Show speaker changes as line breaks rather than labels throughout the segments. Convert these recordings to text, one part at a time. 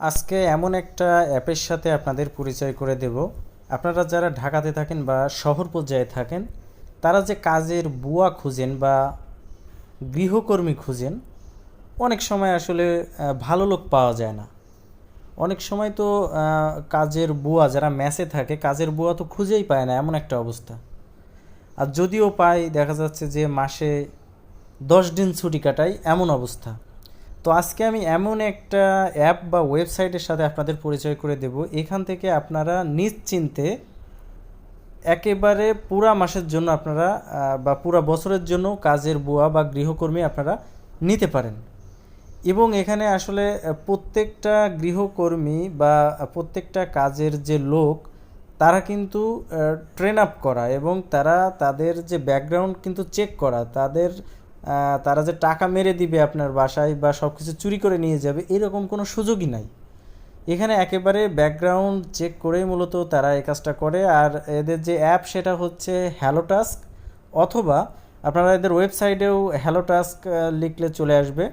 আজকে এমন একটা অ্যাপের সাথে আপনাদের পরিচয় করে দেব। আপনারা যারা ঢাকাতে থাকেন বা শহর পর্যায়ে থাকেন, তারা যে কাজের বুয়া খুঁজেন বা গৃহকর্মী খুঁজেন, অনেক সময় আসলে ভালো লোক পাওয়া যায় না। অনেক সময় তো কাজের বুয়া যারা ম্যাচে থাকে, কাজের বুয়া তো খুঁজেই পায় না, এমন একটা অবস্থা। আর যদিও পাই দেখা যাচ্ছে যে মাসে দশ দিন ছুটি কাটাই এমন অবস্থা। তো আজকে আমি এমন একটা অ্যাপ বা ওয়েবসাইটের সাথে আপনাদের পরিচয় করে দেব। এখান থেকে আপনারা নিশ্চিন্তে একেবারে পুরা মাসের জন্য আপনারা বা পুরা বছরের জন্য কাজের বুয়া বা গৃহকর্মী আপনারা নিতে পারেন। এবং এখানে আসলে প্রত্যেকটা গৃহকর্মী বা প্রত্যেকটা কাজের যে লোক, তারা কিন্তু ট্রেন আপ করা এবং তারা তাদের যে ব্যাকগ্রাউন্ড কিন্তু চেক করা, তাদের তারা যে টাকা মেরে দিবে আপনার বাসায় বা সব কিছু চুরি করে নিয়ে যাবে, এরকম কোনো সুযোগই নাই। এখানে একেবারে ব্যাকগ্রাউন্ড চেক করেই মূলত তারা এই কাজটা করে। আর এদের যে অ্যাপ সেটা হচ্ছে হ্যালো টাস্ক অথবা আপনারা এদের ওয়েবসাইটেও হ্যালো টাস্ক লিখলে চলে আসবে।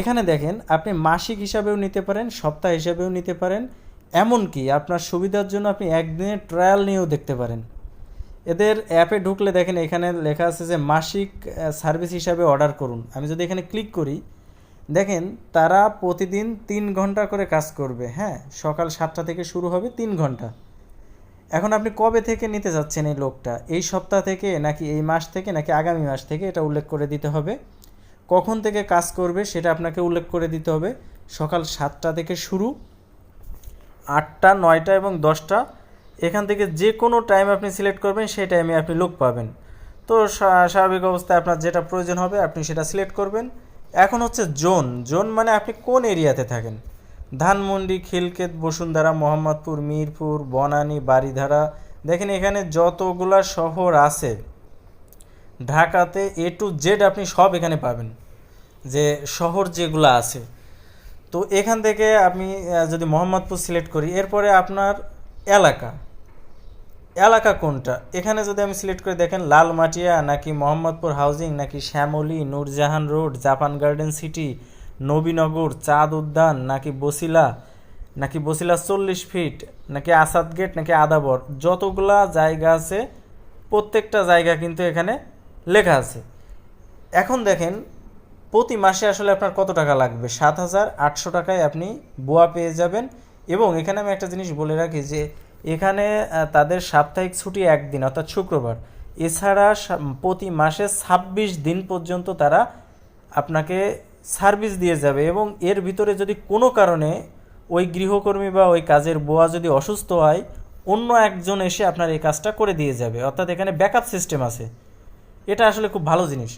এখানে দেখেন, আপনি মাসিক হিসাবেও নিতে পারেন, সপ্তাহ হিসাবেও নিতে পারেন। এমনকি আপনার সুবিধার জন্য আপনি একদিনের ট্রায়াল নিয়েও দেখতে পারেন। এদের অ্যাপে ঢুকলে দেখেন এখানে লেখা আছে যে মাসিক সার্ভিস হিসাবে অর্ডার করুন। আমি যদি এখানে ক্লিক করি, দেখেন তারা প্রতিদিন তিন ঘণ্টা করে কাজ করবে হ্যাঁ? সকাল সাতটা থেকে শুরু হবে তিন ঘণ্টা। এখন আপনি কবে থেকে নিতে যাচ্ছেন এই লোকটা? এই সপ্তাহ থেকে নাকি এই মাস থেকে নাকি আগামী মাস থেকে এটা উল্লেখ করে দিতে হবে। কখন থেকে কাজ করবে সেটা আপনাকে উল্লেখ করে দিতে হবে। সকাল সাতটা থেকে শুরু, আটটা, নয়টা এবং দশটা এখান থেকে যে কোনো টাইম আপনি সিলেক্ট করবেন, সেই টাইমে আপনি লোক পাবেন। তো স্বাভাবিক অবস্থায় আপনার যেটা প্রয়োজন হবে, আপনি সেটা সিলেক্ট করবেন। এখন হচ্ছে জোন জোন মানে আপনি কোন এরিয়াতে থাকেন? ধানমন্ডি খিলকেত বসুন্ধরা, মোহাম্মদপুর, মিরপুর, বনানী, বারিধারা। দেখেন এখানে যতগুলা শহর আছে, ঢাকাতে এ টু জেড আপনি সব এখানে পাবেন, যে শহর যেগুলো আছে। তো এখান থেকে আমি যদি মোহাম্মদপুর সিলেক্ট করি, এরপরে আপনার এলাকা। এলাকা কোনটা? এখানে যদি আমি সিলেক্ট করে দেখেন, লালমাটিয়া নাকি মোহাম্মদপুর হাউজিং নাকি Shyamoli, Noorjahan road Japan garden city Nabinagar, Chand Udyan, নাকি বসিলা নাকি বসিলা চল্লিশ ফিট নাকি আসাদ গেট নাকি আদাবর যতগুলা জায়গা আছে, প্রত্যেকটা জায়গা কিন্তু এখানে লেখা আছে। এখন দেখেন, প্রতি মাসে আসলে আপনার কত টাকা লাগবে? সাত হাজার আটশো টাকায় আপনি বোয়া পেয়ে যাবেন। এবং এখানে আমি একটা জিনিস বলে রাখি যে এখানে তাদের সাপ্তাহিক ছুটি একদিন, অর্থাৎ শুক্রবার। এছাড়া প্রতি মাসে ছাব্বিশ দিন পর্যন্ত তারা আপনাকে সার্ভিস দিয়ে যাবে এবং এর ভিতরে যদি কোনো কারণে ওই গৃহকর্মী বা ওই কাজের বোয়া যদি অসুস্থ হয়, অন্য একজন এসে আপনার এই কাজটা করে দিয়ে যাবে। অর্থাৎ এখানে ব্যাকআপ সিস্টেম আছে। এটা আসলে খুব ভালো জিনিস।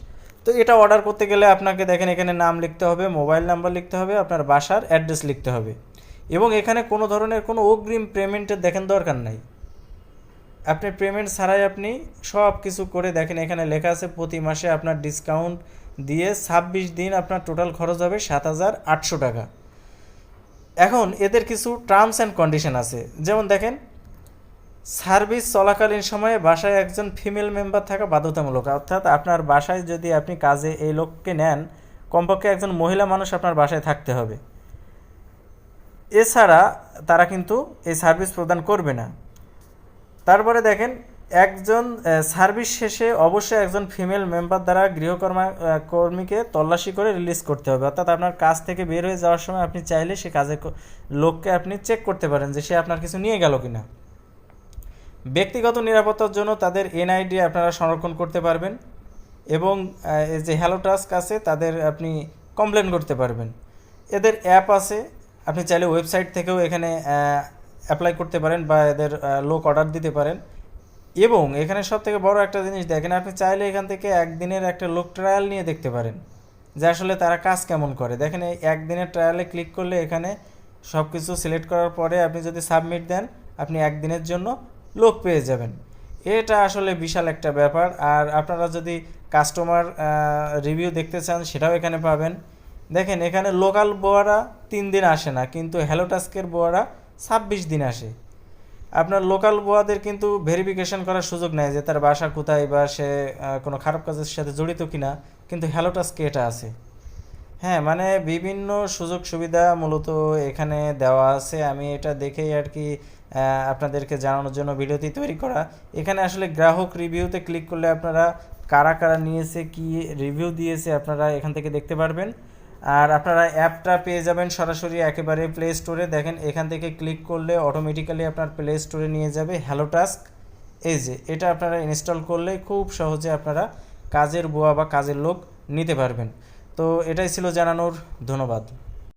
তো এটা অর্ডার করতে গেলে আপনাকে দেখেন এখানে নাম লিখতে হবে, মোবাইল নাম্বার লিখতে হবে, আপনার বাসার অ্যাড্রেস লিখতে হবে। এবং এখানে কোনো ধরনের কোনো অগ্রিম পেমেন্টের দেখেন দরকার নাই। আপনি পেমেন্ট ছাড়াই আপনি সব কিছু করে দেখেন, এখানে লেখা আছে প্রতি মাসে আপনার ডিসকাউন্ট দিয়ে ছাব্বিশ দিন আপনার টোটাল খরচ হবে সাত হাজার আটশো টাকা। এখন এদের কিছু টার্মস অ্যান্ড কন্ডিশন আছে। যেমন দেখেন সার্ভিস চলাকালীন সময়ে বাসায় একজন ফিমেল মেম্বার থাকা বাধ্যতামূলক। অর্থাৎ আপনার বাসায় যদি আপনি কাজে এই লোককে নেন, কমপক্ষে একজন মহিলা মানুষ আপনার বাসায় থাকতে হবে। এছাড়া তারা কিন্তু এই সার্ভিস প্রদান করবে না। তারপরে দেখেন, একজন সার্ভিস শেষে অবশ্যই একজন ফিমেল মেম্বার দ্বারা গৃহকর্মা কর্মীকে তল্লাশি করে রিলিজ করতে হবে। অর্থাৎ আপনার কাজ থেকে বের হয়ে যাওয়ার সময় আপনি চাইলে সে কাজের লোককে আপনি চেক করতে পারেন যে সে আপনার কিছু নিয়ে গেল কিনা। ব্যক্তিগত নিরাপত্তার জন্য তাদের এনআইডি আপনারা সংরক্ষণ করতে পারবেন এবং যে হ্যালো টাস্ক আছে, তাদের আপনি কমপ্লেন করতে পারবেন। এদের অ্যাপ আছে আপনি চাইলে ওয়েবসাইট থেকেও এখানে অ্যাপ্লাই করতে পারেন বা এদের লোক অর্ডার দিতে পারেন। এবং এখানে সব থেকে বড় একটা জিনিস দেখেন, আপনি চাইলে এখান থেকে একদিনের একটা লোক ট্রায়াল নিয়ে দেখতে পারেন, যে আসলে তারা কাজ কেমন করে। দেখেন এই একদিনের ট্রায়ালে ক্লিক করলে এখানে সব কিছু সিলেক্ট করার পরে আপনি যদি সাবমিট দেন, আপনি একদিনের জন্য লোক পেয়ে যাবেন। এটা আসলে বিশাল একটা ব্যাপার। আর আপনারা যদি কাস্টমার রিভিউ দেখতে চান, সেটাও এখানে পাবেন। দেখেন, এখানে লোকাল বোয়ারা তিন দিন আসে না, কিন্তু হ্যালো টাস্কের বোয়ারা ছাব্বিশ দিন আসে। আপনার লোকাল বোয়াদের কিন্তু ভেরিফিকেশন করার সুযোগ নেই যে তার বাসা কোথায় বা সে কোনো খারাপ কাজের সাথে জড়িত কিনা, কিন্তু হ্যালো টাস্কে এটা আছে। হ্যাঁ মানে বিভিন্ন সুযোগ সুবিধা মূলত এখানে দেওয়া আছে। আমি এটা দেখেই আর কি আপনাদেরকে জানানোর জন্য ভিডিওটি তৈরি করা। এখানে আসলে গ্রাহক রিভিউতে ক্লিক করলে আপনারা কারা কারা নিয়েছে, কি রিভিউ দিয়েছে আপনারা এখান থেকে দেখতে পারবেন। আর আপনারা অ্যাপটা পেয়ে যাবেন সরাসরি একেবারে প্লে স্টোরে দেখেন, এখান থেকে ক্লিক করলে অটোমেটিক্যালি আপনার প্লে স্টোরে নিয়ে যাবে হ্যালো টাস্ক এই যে, এটা আপনারা ইনস্টল করলে খুব সহজে আপনারা কাজের বুয়া বা কাজের লোক নিতে পারবেন। তো এটাই ছিল জানানোর, ধন্যবাদ।